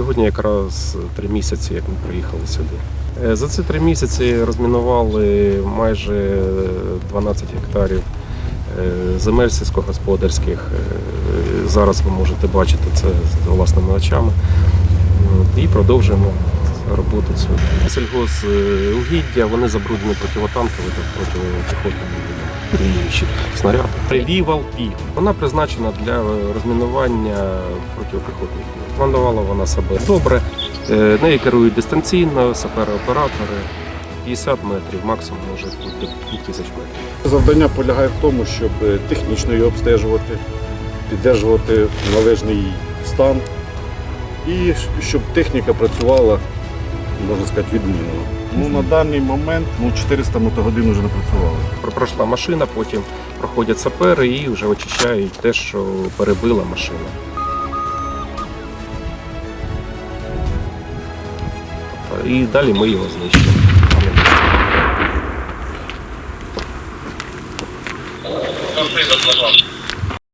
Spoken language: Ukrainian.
Сьогодні якраз три місяці, як ми приїхали сюди. Е, За ці три місяці розмінували майже 12 гектарів е, земель сільськогосподарських. Е, Зараз ви можете бачити це власними очами. І продовжуємо роботу цю. Сільгоз е, угіддя, вони забруднені противотанковими та протипіхотними і ще снаряди. Вівал пі. Вона призначена для розмінування протипіхотних. мін. Планувала вона себе добре. Е, Нею керують дистанційно, сапери-оператори. 50 метрів, максимум може бути 5000 метрів. Завдання полягає в тому, щоб е, технічно її обстежувати, підтримувати належний стан і щоб техніка працювала, можна сказати, відмінно. Ну, на даний момент ну, 400 мотогодин вже не працювали. Пройшла машина, потім проходять сапери і вже очищають те, що перебила машина. І далі ми його знищимо. Конфликт